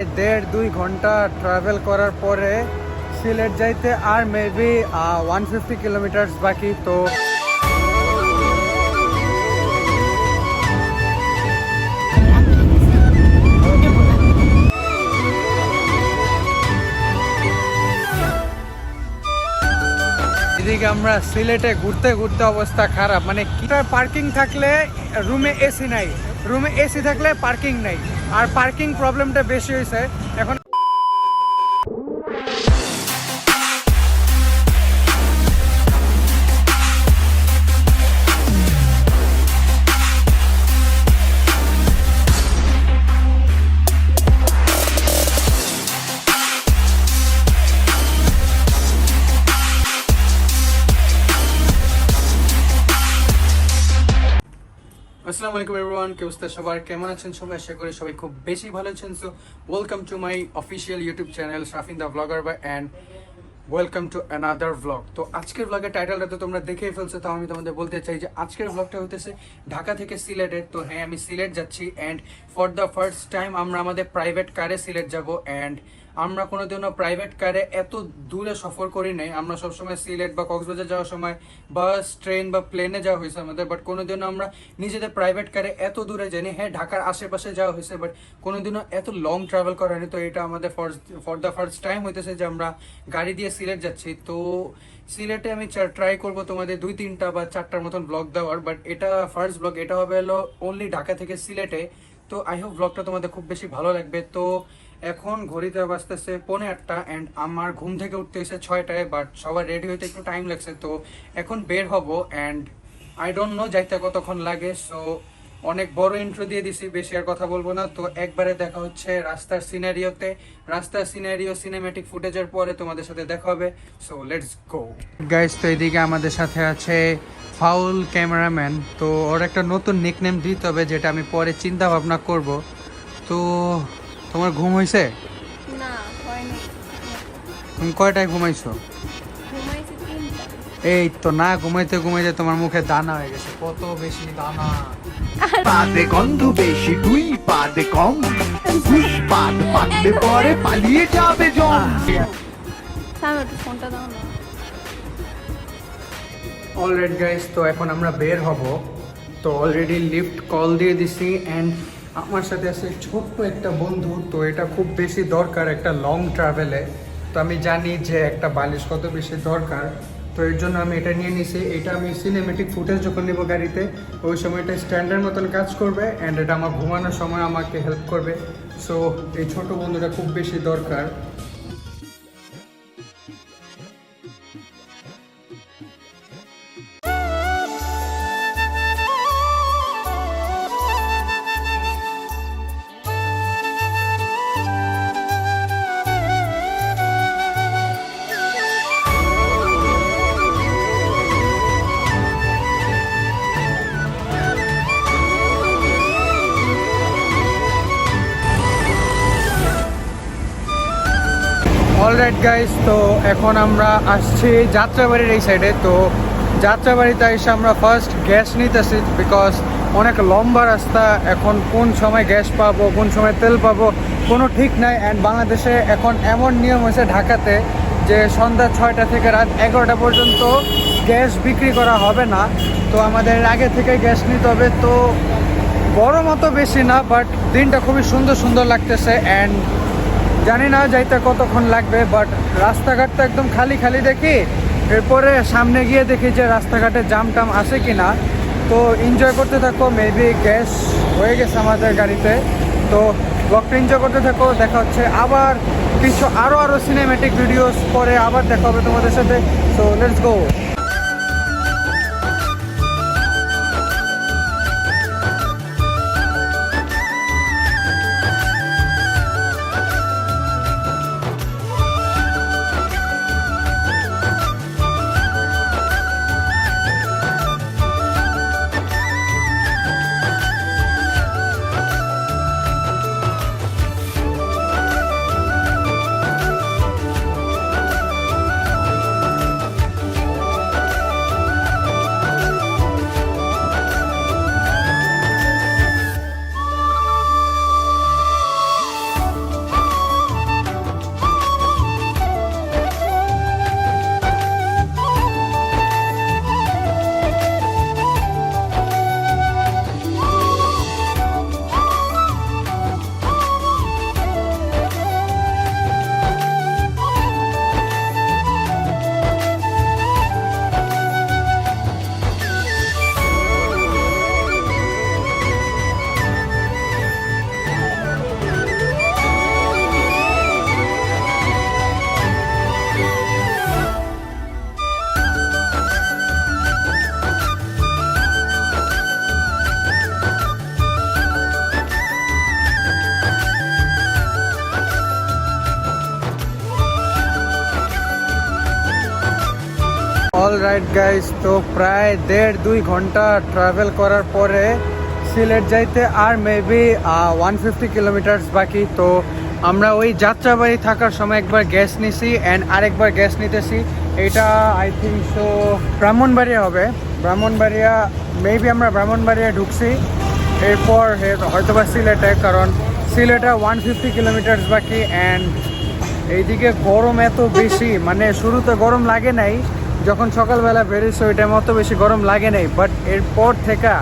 দেড় দুই ঘণ্টা ট্রাভেল করার পরে সিলেট যাইতে আর মেবি ওয়ান ফিফটি কিলোমিটার্স বাকি, তো এদিকে আমরা সিলেটে ঘুরতে ঘুরতে অবস্থা খারাপ। মানে কিটার পার্কিং থাকলে রুমে এসি নাই। রুমে এসি থাকলে পার্কিং নেই। আর পার্কিং প্রবলেমটা বেশি হয়েছে। এখন আসসালামু আলাইকুম এভরিওয়ান কে অবস্থা সবার? কেমন আছেন সবাই? আশা করি সবাই খুব বেশি ভালো আছেন। So welcome to my official YouTube channel Shafin the vlogger bye and welcome to another vlog তো আজকের ব্লগের টাইটেলটা তো তোমরা দেখেই ফেলছো, তাও আমি তোমাদের বলতে চাই যে আজকের ব্লগটা হইতেছে ঢাকা থেকে সিলেটের। তো হ্যাঁ আমি সিলেট যাচ্ছি and for the first time আমরা আমাদের প্রাইভেট কারে সিলেট যাব অ্যান্ড আমরা কোনোদিনও প্রাইভেট কারে এত দূরে সফর করি নাই। আমরা সবসময় সিলেট বা কক্সবাজার যাওয়ার সময় বাস ট্রেন বা প্লেনে যাওয়া হয়েছে আমাদের বাট কোনোদিনও আমরা নিজেদের প্রাইভেট কারে এত দূরে জানি হ্যাঁ ঢাকার আশেপাশে যাওয়া হয়েছে বাট কোনোদিনও এত লং ট্রাভেল করা হয়নি। তো এটা আমাদের ফর দ্য ফার্স্ট টাইম হইতেছে যে আমরা গাড়ি দিয়ে সিলেট যাচ্ছি। তো সিলেটে আমি ট্রাই করব তোমাদের দুই, তিনটা বা চারটার মতন ব্লগ দেওয়ার বাট এটা ফার্স্ট ব্লগ এটা হবে হলো অনলি ঢাকা থেকে সিলেটে। তো আই হোপ ব্লগটা তোমাদের খুব বেশি ভালো লাগবে। তো এখন ঘড়িতে বাজতেছে পৌনে আটটা অ্যান্ড আমার ঘুম থেকে উঠতে এসে ছয়টায় বাট সবার রেডি হইতে একটু টাইম লাগছে, তো এখন বের হব অ্যান্ড আই ডোন্ট নো যাইতে কতক্ষণ লাগে সো অনেক বড় ইন্ট্রো দিয়ে দিছি, বেশি আর কথা বলব না। তো একবারে দেখা হচ্ছে রাস্তার সিনারিওতে রাস্তার সিনারিও সিনেম্যাটিক ফুটেজের পরে তোমাদের সাথে দেখা হবে সো লেটস গো গাইস তো এদিকে আমাদের সাথে আছে ফাউল ক্যামেরাম্যান তো ওর একটা নতুন নিকনেম দিতে হবে, যেটা আমি পরে চিন্তা ভাবনা করব। তো তোমার ঘুম হয়েছে না হয়নি তুমি কয়টায় ঘুমাইছো? ঘুমাইছি তিনটা এই তো না ঘুমাইতে ঘুমাইতে তোমার মুখে দানা হয়ে গেছে কত বেশি দানা। পাদে গন্ধ বেশি তুই পাদে কম। ঘুষ পাদ পাকলে পরে পালিয়ে যাবে জম সামনে একটু ফোনটা দাও না। অলরেড গাইস তো এখন আমরা বের হব। তো অলরেডি লিফট কল দিয়ে দিছি অ্যান্ড আমার সাথে আছে ছোট্ট একটা বন্ধু, তো এটা খুব বেশি দরকার একটা লং ট্রাভেলে তো আমি জানি যে একটা বালিশ কত বেশি দরকার। তো এর জন্য আমি এটা নিয়ে নিছি। এটা আমি সিনেমেটিক ফুটেজ যখন নেব গাড়িতে, ওই সময় এটা স্ট্যান্ডার্ড মতন কাজ করবে অ্যান্ড এটা আমার ঘুমানোর সময় আমাকে হেল্প করবে। সো এই ছোট বন্ধুটা খুব বেশি দরকার। অলরাইট গাইস তো এখন আমরা আসছি যাত্রাবাড়ির এই সাইডে তো যাত্রাবাড়িতে এসে আমরা ফার্স্ট গ্যাস নিতেছি বিকজ অনেক লম্বা রাস্তা। এখন কোন সময় গ্যাস পাবো, কোন সময় তেল পাবো, কোনো ঠিক নাই। অ্যান্ড বাংলাদেশে এখন এমন নিয়ম হয়েছে ঢাকাতে যে সন্ধ্যা ছয়টা থেকে রাত এগারোটা পর্যন্ত গ্যাস বিক্রি করা হবে না। তো আমাদের আগে থেকে গ্যাস নিতে হবে। তো বড় মতো বেশি না বাট দিনটা খুবই সুন্দর সুন্দর লাগতেছে। অ্যান্ড জানি না যাইতে কতক্ষণ লাগবে বাট রাস্তাঘাট তো একদম খালি খালি দেখি। এরপরে সামনে গিয়ে দেখি যে রাস্তাঘাটে জাম টাম আসে কি না তো এনজয় করতে থাকো মেবি গ্যাস হয়ে গেছে আমাদের গাড়িতে। তো ব্লগটা এনজয় করতে থাকো, দেখা হচ্ছে আবার কিছু আরও আরও সিনেমেটিক ভিডিওস পরে আবার দেখা হবে তোমাদের সাথে। তো লেটস গো অলরাইট গাইস তো প্রায় দেড় দুই ঘণ্টা ট্রাভেল করার পরে সিলেট যাইতে আর মেবি ওয়ান ফিফটি কিলোমিটার্স বাকি। তো আমরা ওই যাত্রাবাড়ি থাকার সময় একবার গ্যাস নিছি অ্যান্ড আরেকবার গ্যাস নিতেছি। এটা আই থিঙ্ক সো ব্রাহ্মণবাড়িয়া হবে। ব্রাহ্মণবাড়িয়া মেবি আমরা ব্রাহ্মণবাড়িয়া ঢুকছি। এরপর হয়তো বা সিলেটে, কারণ সিলেটে ওয়ান ফিফটি কিলোমিটার্স বাকি অ্যান্ড এইদিকে গরম এত বেশি মানে শুরুতে গরম লাগে নাই। যখন সকালবেলা বেরিয়েছে ওই টাইম অত বেশি গরম লাগে নাই বাট এরপর থেকে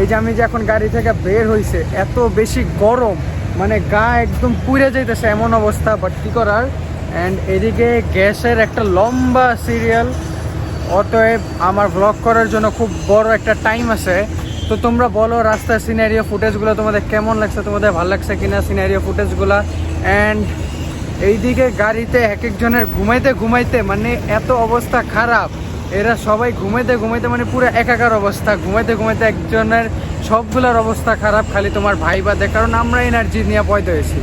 এই যে আমি যে এখন গাড়ি থেকে বের হয়েছে এত বেশি গরম মানে গা একদম পুড়ে যাইতেছে এমন অবস্থা বাট কী করার? অ্যান্ড এদিকে গ্যাসের একটা লম্বা সিরিয়াল অতএব আমার ব্লগ করার জন্য খুব বড় একটা টাইম আছে। তো তোমরা বলো, রাস্তার সিনারিও ফুটেজগুলো তোমাদের কেমন লাগছে? তোমাদের ভালো লাগছে কিনা সিনারিও ফুটেজগুলো অ্যান্ড এইদিকে গাড়িতে এক একজনের ঘুমাইতে ঘুমাইতে মানে এত অবস্থা খারাপ। এরা সবাই ঘুমাইতে ঘুমাইতে মানে পুরো একাকার অবস্থা। ঘুমাইতে ঘুমাইতে একজনের সবগুলোর অবস্থা খারাপ, খালি তোমার ভাই বাদে কারণ আমরা এনার্জি নিয়ে পয়দা হয়েছি।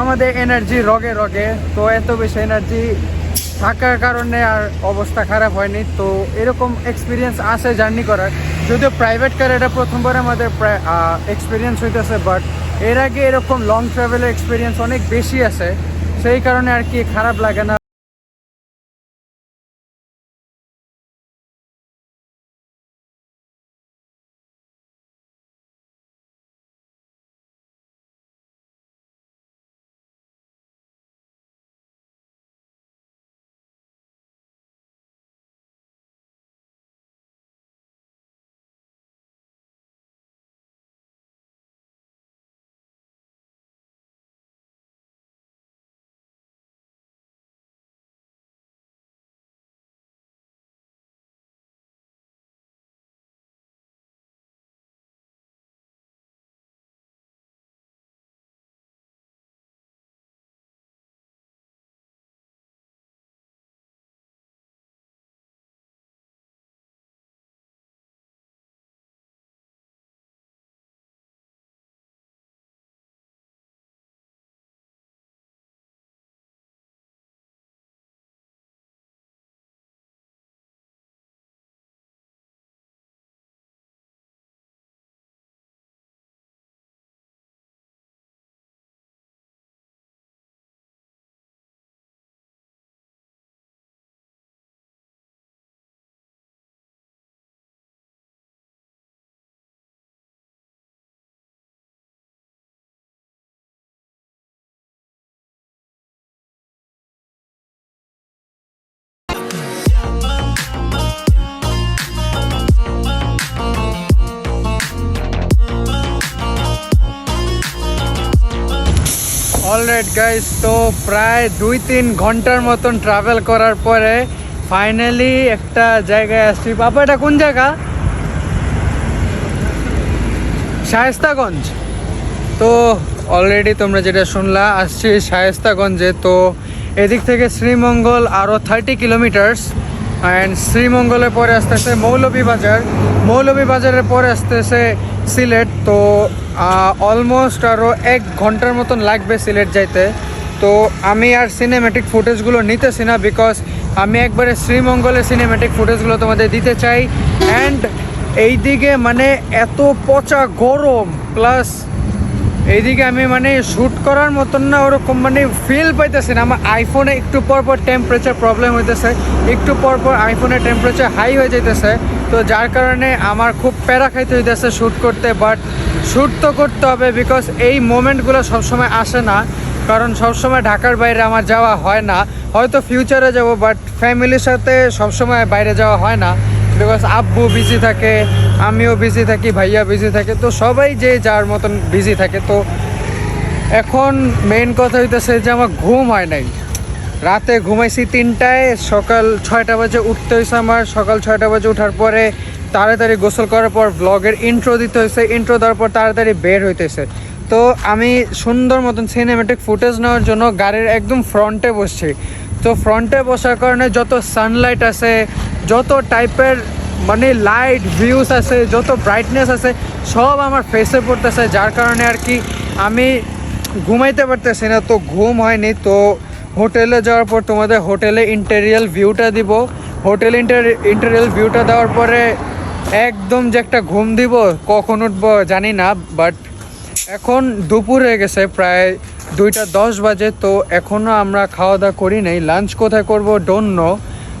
আমাদের এনার্জি রগে রগে, তো এত বেশি এনার্জি থাকার কারণে আর অবস্থা খারাপ হয়নি। তো এরকম এক্সপিরিয়েন্স আছে জার্নি করার। যদিও প্রাইভেট কার এটা প্রথমবার আমাদের এক্সপিরিয়েন্স হইতেছে বাট এর আগে এরকম লং ট্রাভেলের এক্সপিরিয়েন্স অনেক বেশি আছে। সেই কারণে আর কি খারাপ লাগে না। অলরাইট গাইস তো প্রায় দুই তিন ঘণ্টার মতন ট্রাভেল করার পরে ফাইনালি একটা জায়গায় আসছি। বাবা, এটা কোন জায়গা? শায়েস্তাগঞ্জ। তো অলরেডি তোমরা যেটা শুনলা, আসছি শায়েস্তাগঞ্জে। তো এদিক থেকে শ্রীমঙ্গল আরও থার্টি কিলোমিটার্স অ্যান্ড শ্রীমঙ্গলের পরে আসতেছে মৌলভীবাজার। মৌলভীবাজারের পরে আসতেছে সিলেট। তো অলমোস্ট আরও এক ঘণ্টার মতন লাগবে সিলেট যাইতে। তো আমি আর সিনেমেটিক ফুটেজগুলো নিতেছি না বিকজ আমি একবারে শ্রীমঙ্গলের সিনেমেটিক ফুটেজগুলো তোমাদের দিতে চাই। অ্যান্ড এইদিকে মানে এত পচা গরম প্লাস এইদিকে আমি মানে শ্যুট করার মতন না ওরকম মানে ফিল পাইতেছি না। আমার আইফোনে একটু পর পর টেম্পারেচার প্রবলেম হইতেছে, একটু পর পর আইফোনের টেম্পারেচার হাই হয়ে যাইতেছে। তো যার কারণে আমার খুব প্যারা খাইতে হইতেছে শ্যুট করতে বাট শ্যুট তো করতে হবে বিকজ এই মোমেন্টগুলো সবসময় আসে না। কারণ সবসময় ঢাকার বাইরে আমার যাওয়া হয় না। হয়তো ফিউচারে যাব বাট ফ্যামিলির সাথে সবসময় বাইরে যাওয়া হয় না। বিকজ আব্বু বিজি থাকে, আমিও বিজি থাকি, ভাইয়া বিজি থাকে, তো সবাই যে যার মতন বিজি থাকে, তো এখন মেইন কথা হইতেছে যে আমার ঘুম হয় নাই। রাতে ঘুমাইছি তিনটায়, সকাল ছয়টা বাজে উঠতে হয়েছে আমার। সকাল ছয়টা বাজে ওঠার পরে তাড়াতাড়ি গোসল করার পর ব্লগের ইন্ট্রো দিতে হয়েছে। ইন্ট্রো দেওয়ার পর তাড়াতাড়ি বের হইতেছে তো আমি সুন্দর মতন সিনেমেটিক ফুটেজ নেওয়ার জন্য গাড়ির একদম ফ্রন্টে বসছি। তো ফ্রন্টে বসার কারণে যত সানলাইট আছে, যত টাইপের মানে লাইট ভিউস আছে, যত ব্রাইটনেস আছে, সব আমার ফেসে পড়তেছে। যার কারণে আর কি আমি ঘুমাইতে পারতেছি না, তো ঘুম হয়নি। তো হোটেলে যাওয়ার পর তোমাদের হোটেলে ইন্টেরিয়াল ভিউটা দিব। হোটেল ইন্টার ইন্টেরিয়াল ভিউটা দেওয়ার পরে একদম যে একটা ঘুম দিব, কখন উঠবো জানি না বাট এখন দুপুর হয়ে গেছে, প্রায় দুইটা দশ বাজে, তো এখনও আমরা খাওয়া দাওয়া করি নাই। লাঞ্চ কোথায় করব? নো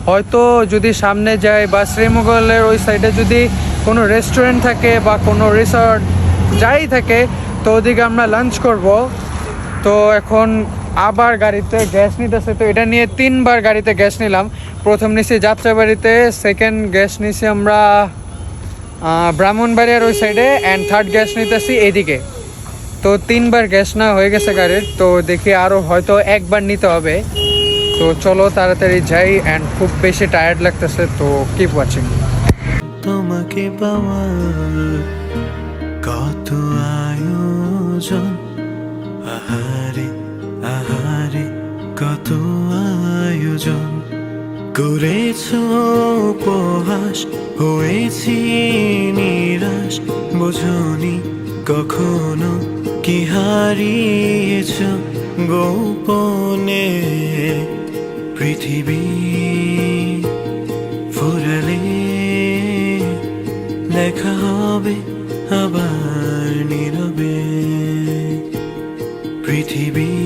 হয়তো যদি সামনে যাই বা শ্রীমঙ্গলের ওই সাইডে যদি কোনো রেস্টুরেন্ট থাকে বা কোনো রিসর্ট যাই থাকে, তো ওদিকে আমরা লাঞ্চ করব। তো এখন আবার গাড়িতে গ্যাস নিতেছে, তো এটা নিয়ে তিনবার গাড়িতে গ্যাস নিলাম। প্রথম নিছি যাত্রাবাড়িতে সেকেন্ড গ্যাস নিছি আমরা ব্রাহ্মণবাড়িয়ার ওই সাইডে অ্যান্ড থার্ড গ্যাস নিতেছি এইদিকে। তো তিনবার গ্যাস না হয়ে গেছে গাড়ির, তো দেখি আরও হয়তো একবার নিতে হবে। তো চলো তাড়াতাড়ি যাই অ্যান্ড খুব বেশি টায়ার্ড লাগতেছে, তো কিপ ওয়াচিং তোমাকে কত আয়োজন? আহারে আহারে, কত আয়োজন? করেছ উপহাস, হয়েছি নিরাশ। বোঝনি কখনো কি হারিয়েছ গোপনে? পৃথিবী ফুরালে দেখা হবে আবার নীরবে। পৃথিবী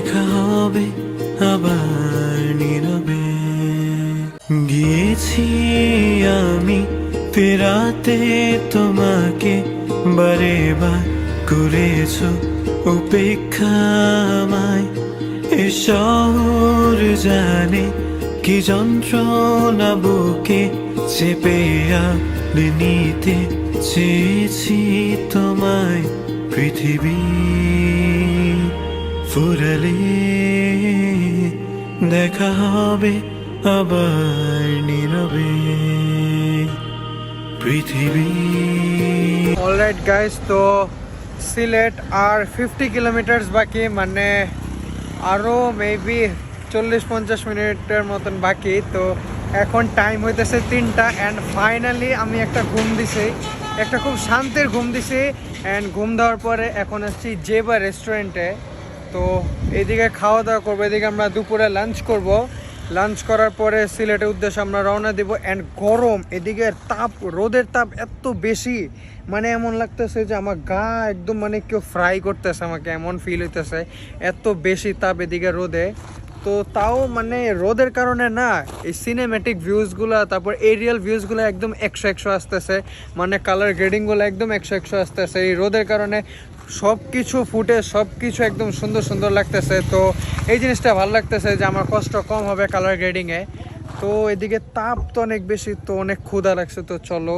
দেখা হবে আবার নীরবে। গিয়েছি আমি ফেরাতে তোমাকে বারে বার করেছ উপেক্ষা আমায়। এ শহর জানে কি যন্ত্রণা বুকে চেপে নিতে চেয়েছি তোমায় পৃথিবী। ফুরালে দেখা হবে আবার নীরবে। পৃথিবী। অলরাইট গাইস তো সিলেট আর ফিফটি কিলোমিটার্স বাকি মানে আরও মেবি চল্লিশ পঞ্চাশ মিনিটের মতন বাকি। তো এখন টাইম হইতেছে তিনটা অ্যান্ড ফাইনালি আমি একটা ঘুম দিছি। একটা খুব শান্তির ঘুম দিছি। অ্যান্ড ঘুম দেওয়ার পরে এখন আসছি জেবা রেস্টুরেন্টে তো এদিকে খাওয়া দাওয়া করব, এদিকে আমরা দুপুরে লাঞ্চ করব। লাঞ্চ করার পরে সিলেটের উদ্দেশ্যে আমরা রওনা দিব। অ্যান্ড গরম, এদিকে তাপ, রোদের তাপ এত বেশি। মানে এমন লাগতেছে যে আমার গা একদম মানে কেউ ফ্রাই করতেছে আমাকে, এমন ফিল হইতেছে। এত বেশি তাপ এদিকে রোদে। তো তাও মানে রোদের কারণে না, এই সিনেমেটিক ভিউজগুলো তারপর এরিয়াল ভিউজগুলো একদম একশো একশো আসতেছে। মানে কালার গ্রেডিংগুলো একদম একশো একশো আসতেছে। এই রোদের কারণে সব কিছু ফুটে সব কিছু একদম সুন্দর সুন্দর লাগতেছে। তো এই জিনিসটা ভালো লাগতেছে যে আমার কষ্ট কম হবে কালার গ্রেডিংয়ে তো এদিকে তাপ তো অনেক বেশি তো অনেক ক্ষুধা লাগছে। তো চলো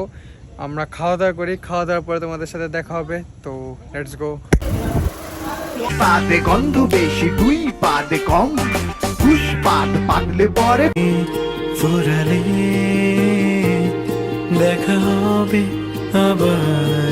আমরা খাওয়া দাওয়া করি। খাওয়া দাওয়ার পরে তোমাদের সাথে দেখা হবে। তো লেটস গো পাদে গন্ধ বেশি দুই পাদে কম। পুষ্পাদ পাকলে পরে ফুরালে দেখা হবে আবার।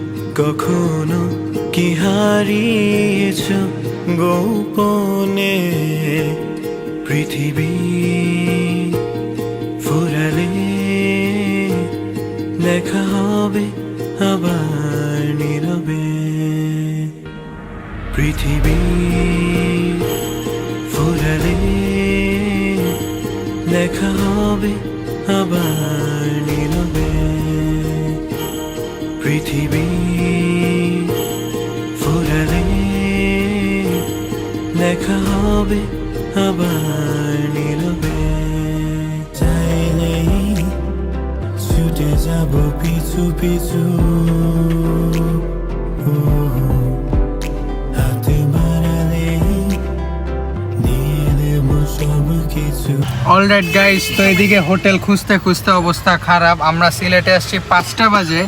কখনো কি হারিয়েছ গোপনে? পৃথিবী ফুরালে দেখা হবে আবার নীরবে। পৃথিবী ফুরালে দেখা হবে আবার নীরবে। পৃথিবী দেখা হবে আবার নীরবে। চাইলেই ছুটে যাব পিছু পিছু। অলরাইট গাইস তো এদিকে হোটেল খুঁজতে খুঁজতে অবস্থা খারাপ। আমরা সিলেটে আসছি পাঁচটা বাজে।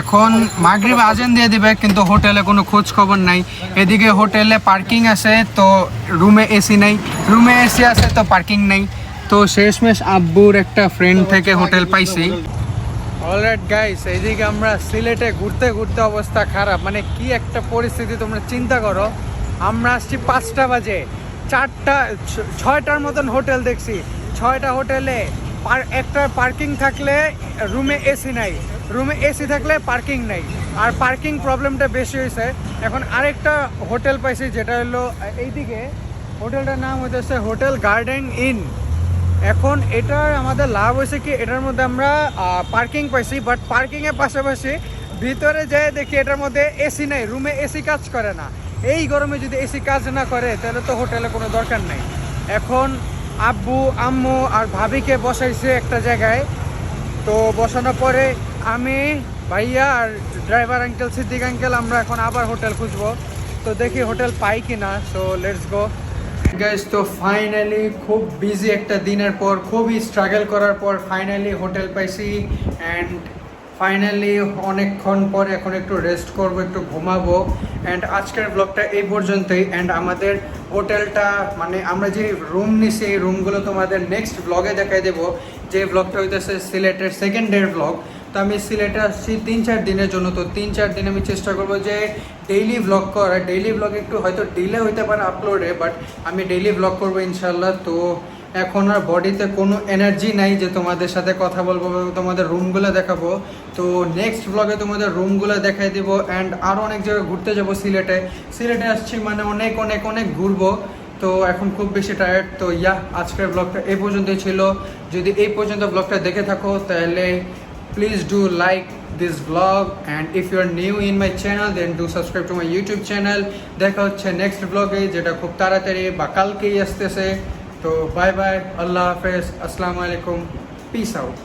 এখন মাগরিব আজান দিয়ে দিবে, কিন্তু হোটেলে কোনো খোঁজ খবর নাই। এদিকে হোটেলে পার্কিং আছে, তো রুমে এসি নাই। রুমে এসি আছে, তো পার্কিং নাই। তো শেষমেশ আব্বুর একটা ফ্রেন্ড থেকে হোটেল পাইছি। অলরাইট গাইস এইদিকে আমরা সিলেটে ঘুরতে ঘুরতে অবস্থা খারাপ। মানে কি একটা পরিস্থিতি, তোমরা চিন্তা করো। আমরা আসছি পাঁচটা বাজে। চারটা ছয়টার মতন হোটেল দেখছি। ছয়টা হোটেলে একটা পার্কিং থাকলে রুমে এসি নাই। রুমে এসি থাকলে পার্কিং নাই। আর পার্কিং প্রবলেমটা বেশি হয়েছে। এখন আরেকটা হোটেল পাইছি যেটা হলো, এইদিকে হোটেলটার নাম হইতেছে হোটেল গার্ডেন ইন। এখন এটার আমাদের লাভ হয়েছে কি, এটার মধ্যে আমরা পার্কিং পাইছি, বাট পার্কিংয়ের পাশাপাশি ভিতরে যেয়ে দেখি এটার মধ্যে এসি নাই, রুমে এসি কাজ করে না। এই গরমে যদি এসি কাজ না করে, তাহলে তো হোটেলে কোনো দরকার নাই। এখন আব্বু, আম্মু আর ভাবিকে বসাইছে একটা জায়গায়। তো বসানোর পরে আমি, ভাইয়া আর ড্রাইভার আঙ্কেল সিদ্দিক আঙ্কেল আমরা এখন আবার হোটেল খুঁজবো। তো দেখি হোটেল পাই কি না সো লেটস গো গাইজ তো ফাইনালি খুব বিজি একটা দিনের পর, খুবই স্ট্রাগল করার পর ফাইনালি হোটেল পাইছি। অ্যান্ড ফাইনালি অনেকক্ষণ পর এখন একটু রেস্ট করব, একটু ঘুমাবো। অ্যান্ড আজকের ব্লগটা এই পর্যন্তই। অ্যান্ড আমাদের হোটেলটা মানে আমরা যে রুম নিছি, এই রুমগুলো তোমাদের নেক্সট ব্লগে দেখাই দেবো। যে ব্লগটা হইতেছে সিলেটের সেকেন্ড ডের ব্লগ তো আমি সিলেটে আসছি তিন চার দিনের জন্য। তো তিন চার দিন আমি চেষ্টা করব যে ডেইলি ব্লগ করা ডেইলি ব্লগ একটু হয়তো ডিলে হইতে পারে আপলোডে বাট আমি ডেইলি ব্লগ করব ইনশাল্লাহ তো এখন আর বডিতে কোনো এনার্জি নাই যে তোমাদের সাথে কথা বলব তোমাদের রুমগুলো দেখাবো। তো নেক্সট ব্লগে তোমাদের রুমগুলো দেখাই দেবো অ্যান্ড আরও অনেক জায়গায় ঘুরতে যাব সিলেটে। সিলেটে আসছি মানে অনেক অনেক অনেক ঘুরবো। তো এখন খুব বেশি টায়ার্ড তো ইয়া, আজকের ব্লগটা এই পর্যন্তই ছিল। যদি এই পর্যন্ত ব্লগটা দেখে থাকো, তাহলে please do like this vlog and if you are new in my channel, then do subscribe to my youtube channel দেখা হচ্ছে নেক্সট ব্লগে যেটা খুব তাড়াতাড়ি বা কালকেই আসতেছে। তো বাই বাই আল্লাহ হাফেজ আসসালামু আলাইকুম পিস আউট